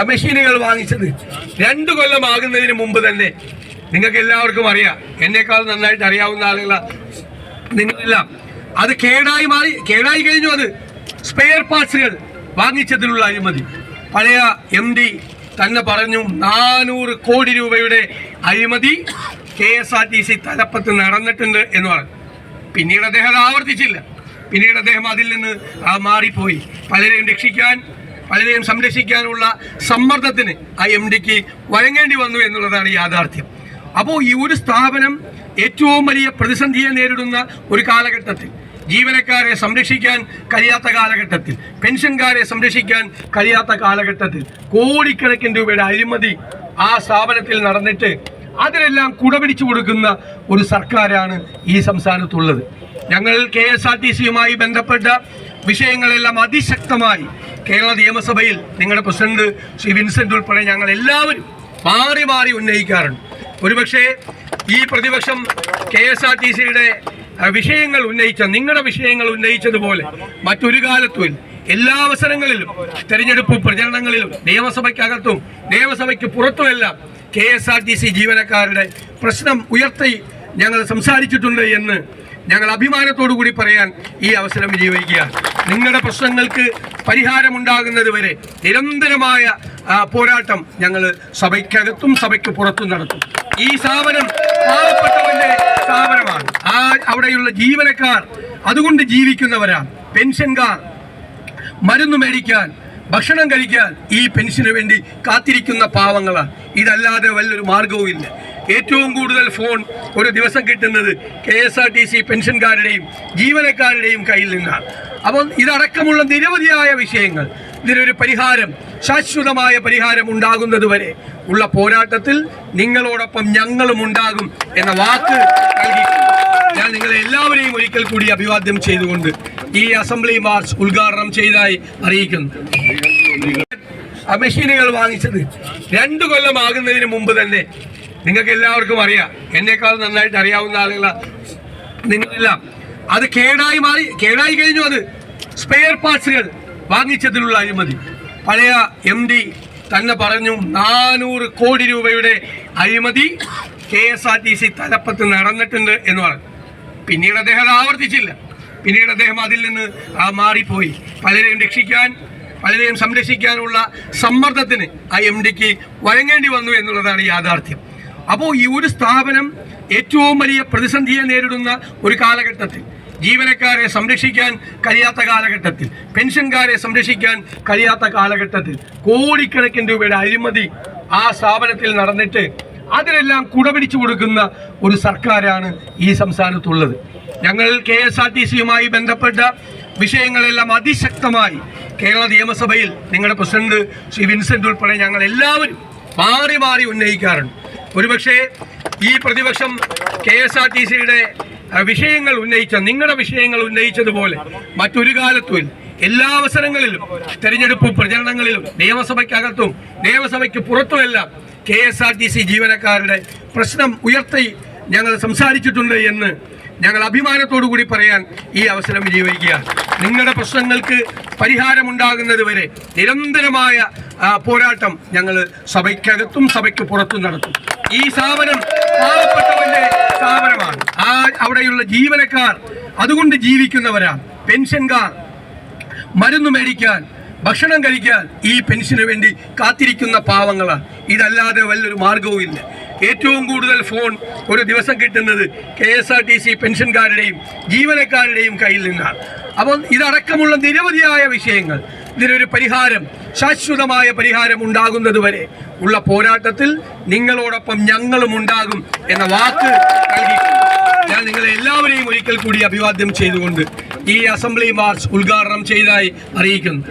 മെഷീനുകൾ വാങ്ങിച്ചത്. രണ്ടു കൊല്ലമാകുന്നതിന് മുമ്പ് തന്നെ നിങ്ങൾക്ക് എല്ലാവർക്കും അറിയാം. എന്നേക്കാൾ നന്നായിട്ട് അറിയാവുന്ന ആളുകളാ നിങ്ങളെല്ലാം. അത് കേടായി മാറി കേടായി കഴിഞ്ഞു അത് സ്പെയർ പാർട്സുകൾ വാങ്ങിച്ചതിലുള്ള അഴിമതി. പഴയ എം ഡി തന്നെ പറഞ്ഞു നാനൂറ് കോടി രൂപയുടെ അഴിമതി K S R T C തലപ്പത്ത് നടന്നിട്ടുണ്ട് എന്ന് പറഞ്ഞു. പിന്നീട് അദ്ദേഹം ആവർത്തിച്ചില്ല. പിന്നീട് അദ്ദേഹം അതിൽ നിന്ന് മാറിപ്പോയി. പലരെയും രക്ഷിക്കാൻ പലരെയും സംരക്ഷിക്കാനുള്ള സമ്മർദ്ദത്തിന് ആ എം ഡിക്ക് വഴങ്ങേണ്ടി വന്നു എന്നുള്ളതാണ് യാഥാർത്ഥ്യം. അപ്പോൾ ഈ ഒരു സ്ഥാപനം ഏറ്റവും വലിയ പ്രതിസന്ധിയെ നേരിടുന്ന ഒരു കാലഘട്ടത്തിൽ ജീവനക്കാരെ സംരക്ഷിക്കാൻ കഴിയാത്ത കാലഘട്ടത്തിൽ പെൻഷൻകാരെ സംരക്ഷിക്കാൻ കഴിയാത്ത കാലഘട്ടത്തിൽ കോടിക്കണക്കിന് രൂപയുടെ അഴിമതി ആ സ്ഥാപനത്തിൽ നടന്നിട്ട് അതിനെല്ലാം കുടപിടിച്ചു കൊടുക്കുന്ന ഒരു സർക്കാരാണ് ഈ സംസ്ഥാനത്തുള്ളത്. ഞങ്ങൾ കെ എസ് ആർ ടി സിയുമായി ബന്ധപ്പെട്ട വിഷയങ്ങളെല്ലാം അതിശക്തമായി കേരള നിയമസഭയിൽ നിങ്ങളുടെ പ്രസിഡന്റ് ശ്രീ വിൻസെന്റ് ഉൾപ്പെടെ ഞങ്ങൾ എല്ലാവരും മാറി മാറി ഉന്നയിക്കാറുണ്ട്. ഒരുപക്ഷെ ഈ പ്രതിപക്ഷം കെ എസ് ആർ ടി സിയുടെ വിഷയങ്ങൾ ഉന്നയിച്ച നിങ്ങളുടെ വിഷയങ്ങൾ ഉന്നയിച്ചതുപോലെ മറ്റൊരു കാലത്തും എല്ലാ അവസരങ്ങളിലും തെരഞ്ഞെടുപ്പ് പ്രചരണങ്ങളിലും നിയമസഭയ്ക്കകത്തും നിയമസഭയ്ക്ക് പുറത്തുമെല്ലാം K S R T C ജീവനക്കാരുടെ പ്രശ്നം ഉയർത്തി ഞങ്ങൾ സംസാരിച്ചിട്ടുണ്ട് എന്ന് ഞങ്ങൾ അഭിമാനത്തോടു കൂടി പറയാൻ ഈ അവസരം വിനിയോഗിക്കുകയാണ്. നിങ്ങളുടെ പ്രശ്നങ്ങൾക്ക് പരിഹാരമുണ്ടാകുന്നത് വരെ നിരന്തരമായ പോരാട്ടം ഞങ്ങൾ സഭയ്ക്കകത്തും സഭയ്ക്ക് പുറത്തും നടത്തും. ഈ സ്ഥാപനം പാവപ്പെട്ടവന്റെ സ്ഥാപനമാണ്. ആ അവിടെയുള്ള ജീവനക്കാർ അതുകൊണ്ട് ജീവിക്കുന്നവരാണ്. പെൻഷൻകാർ മരുന്ന് മേടിക്കാൻ ഭക്ഷണം കഴിക്കാൻ ഈ പെൻഷന് വേണ്ടി കാത്തിരിക്കുന്ന പാവങ്ങളാണ്. ഇതല്ലാതെ വല്ലൊരു മാർഗവുമില്ല ഏറ്റവും കൂടുതൽ ഫോൺ ഒരു ദിവസം കിട്ടുന്നത് K S R T C പെൻഷൻകാരുടെയും ജീവനക്കാരുടെയും കയ്യിൽ നിന്നാണ്. അപ്പോൾ ഇതടക്കമുള്ള നിരവധിയായ വിഷയങ്ങൾ ഇതിനൊരു പരിഹാരം ശാശ്വതമായ പരിഹാരം ഉണ്ടാകുന്നതുവരെ ഉള്ള പോരാട്ടത്തിൽ നിങ്ങളോടൊപ്പം ഞങ്ങളും ഉണ്ടാകും എന്ന വാക്ക് ഞാൻ നിങ്ങളെ എല്ലാവരെയും ഒരിക്കൽ കൂടി അഭിവാദ്യം ചെയ്തുകൊണ്ട് ഈ അസംബ്ലി മാർച്ച് ഉദ്ഘാടനം ചെയ്തതായി അറിയിക്കുന്നു. മെഷീനുകൾ വാങ്ങിച്ചത് രണ്ടു കൊല്ലമാകുന്നതിന് മുമ്പ് തന്നെ നിങ്ങൾക്ക് എല്ലാവർക്കും അറിയാം. എന്നേക്കാൾ നന്നായിട്ട് അറിയാവുന്ന ആളുകളാ നിങ്ങളെല്ലാം. അത് കേടായി മാറി കേടായി കഴിഞ്ഞു അത്. സ്പെയർ പാർട്സുകൾ വാങ്ങിച്ചതിലുള്ള അഴിമതി. പഴയ എം ഡി തന്നെ പറഞ്ഞു നാനൂറ് കോടി രൂപയുടെ അഴിമതി K S R T C തലപ്പത്ത് നടന്നിട്ടുണ്ട് എന്ന് പറഞ്ഞു. പിന്നീട് അദ്ദേഹം ആവർത്തിച്ചില്ല. പിന്നീട് അദ്ദേഹം അതിൽ നിന്ന് ആ മാറിപ്പോയി. പലരെയും രക്ഷിക്കാൻ പലരെയും സംരക്ഷിക്കാനുള്ള സമ്മർദ്ദത്തിന് ആ എം ഡിക്ക് വഴങ്ങേണ്ടി വന്നു എന്നുള്ളതാണ് യാഥാർത്ഥ്യം. അപ്പോൾ ഈ ഒരു സ്ഥാപനം ഏറ്റവും വലിയ പ്രതിസന്ധിയെ നേരിടുന്ന ഒരു കാലഘട്ടത്തിൽ ജീവനക്കാരെ സംരക്ഷിക്കാൻ കഴിയാത്ത കാലഘട്ടത്തിൽ പെൻഷൻകാരെ സംരക്ഷിക്കാൻ കഴിയാത്ത കാലഘട്ടത്തിൽ കോടിക്കണക്കിന് രൂപയുടെ അഴിമതി ആ സ്ഥാപനത്തിൽ നടന്നിട്ട് അതിനെല്ലാം കുടപിടിച്ചു കൊടുക്കുന്ന ഒരു സർക്കാരാണ് ഈ സംസ്ഥാനത്തുള്ളത്. ഞങ്ങൾ കെ എസ് ആർ ടി സിയുമായി ബന്ധപ്പെട്ട വിഷയങ്ങളെല്ലാം അതിശക്തമായി കേരള നിയമസഭയിൽ നിങ്ങളുടെ പ്രസിഡന്റ് ശ്രീ വിൻസെന്റ് ഉൾപ്പെടെ ഞങ്ങൾ എല്ലാവരും മാറി മാറി ഉന്നയിക്കാറുണ്ട്. ഒരുപക്ഷെ ഈ പ്രതിപക്ഷം കെ എസ് ആർ ടി സിയുടെ വിഷയങ്ങൾ ഉന്നയിച്ച നിങ്ങളുടെ വിഷയങ്ങൾ ഉന്നയിച്ചതുപോലെ മറ്റൊരു കാലത്തും എല്ലാ അവസരങ്ങളിലും തെരഞ്ഞെടുപ്പ് പ്രചരണങ്ങളിലും നിയമസഭയ്ക്കകത്തും നിയമസഭയ്ക്ക് പുറത്തുമെല്ലാം K S R T C ജീവനക്കാരുടെ പ്രശ്നം ഉയർത്തി ഞങ്ങൾ സംസാരിച്ചിട്ടുണ്ട് എന്ന് ഞങ്ങൾ അഭിമാനത്തോടു കൂടി പറയാൻ ഈ അവസരം വിനിയോഗിക്കുകയാണ്. നിങ്ങളുടെ പ്രശ്നങ്ങൾക്ക് പരിഹാരമുണ്ടാകുന്നത് വരെ നിരന്തരമായ പോരാട്ടം ഞങ്ങൾ സഭയ്ക്കകത്തും സഭയ്ക്ക് പുറത്തും നടത്തും. ഈ സ്ഥാപനം പാവപ്പെട്ടവന്റെ സ്ഥാപനമാണ്. ആ അവിടെയുള്ള ജീവനക്കാർ അതുകൊണ്ട് ജീവിക്കുന്നവരാണ്. പെൻഷൻകാർ മരുന്ന് മേടിക്കാൻ ഭക്ഷണം കഴിക്കാൻ ഈ പെൻഷന് വേണ്ടി കാത്തിരിക്കുന്ന പാവങ്ങളാണ്. ഇതല്ലാതെ വലിയൊരു മാർഗവും ഇല്ല. ഏറ്റവും കൂടുതൽ ഫോൺ ഒരു ദിവസം കിട്ടുന്നത് K S R T C പെൻഷൻകാരുടെയും ജീവനക്കാരുടെയും കയ്യിൽ നിന്നാണ്. അപ്പോൾ ഇതടക്കമുള്ള നിരവധിയായ വിഷയങ്ങൾ ഇതിനൊരു പരിഹാരം ശാശ്വതമായ പരിഹാരം ഉണ്ടാകുന്നത് വരെ ഉള്ള പോരാട്ടത്തിൽ നിങ്ങളോടൊപ്പം ഞങ്ങളും ഉണ്ടാകും എന്ന വാക്ക് നൽകി ഞാൻ നിങ്ങളെ എല്ലാവരെയും ഒരിക്കൽ കൂടി അഭിവാദ്യം ചെയ്തുകൊണ്ട് ഈ അസംബ്ലി മാർച്ച് ഉദ്ഘാടനം ചെയ്തതായി അറിയിക്കുന്നു.